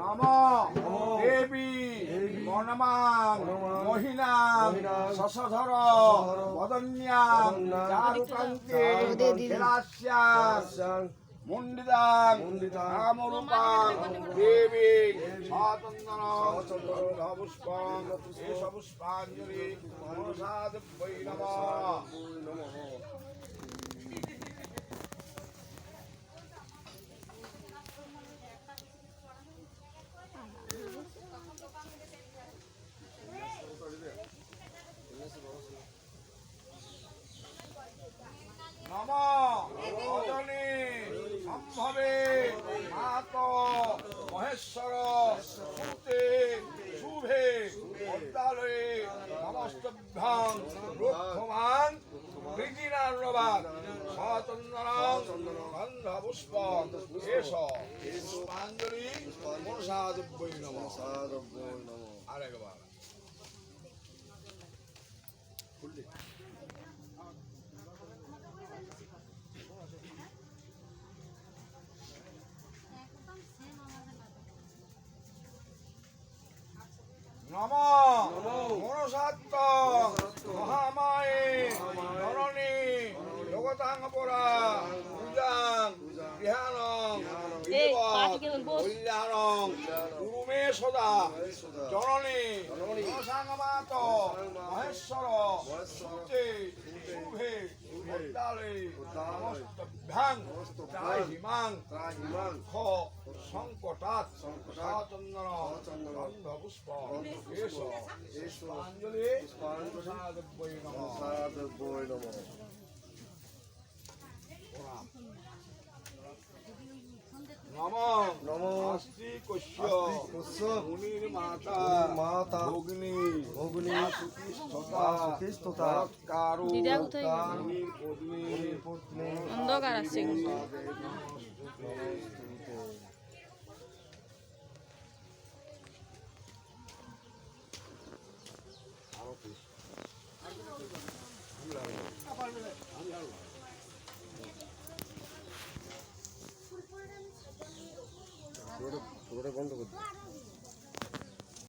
নম দেবী মনমাং মহিনাং শশধর বদন্যাং চারুকান্তে খেলাস্যাং মুন্ডিদাং। রামরূপাং দেবী সচন্দন পুষ্পং এষ পুষ্পাঞ্জলি মনসাদ বৈ নমঃ নম অজনে সম্ভবে মাত মহেশ্বর সুতে শুভে, অদ্যালয়ে নমস্তভ্যাং রুক্ষমান প্রীতিনার্ণবাদ স্বতন্ত্রং গন্ধপুষ্প এষ পুষ্পাঞ্জলি মনসাদিব্যই নম। আরেকবার। নম। মনসাত্ত মহামায়ে। জননী। জগতাঙ্গপরা পূজাং। বিহারং? কল্যাণং। গুরুমে সদা। জননী। মনসাঙ্গমাত। মহেশ্বর। সুতে নমস্তভ্যাং ত্রাহিমাং খ সংকটাৎ সাচন্দন গন্ধ পুষ্প এষ পুষ্পাঞ্জলি প্রসাদব্যৈ নমঃ নম নম অস্তি কস্য কস্য মুনির মাতা। মাতা। পুরোটা বন্ধ করে দিই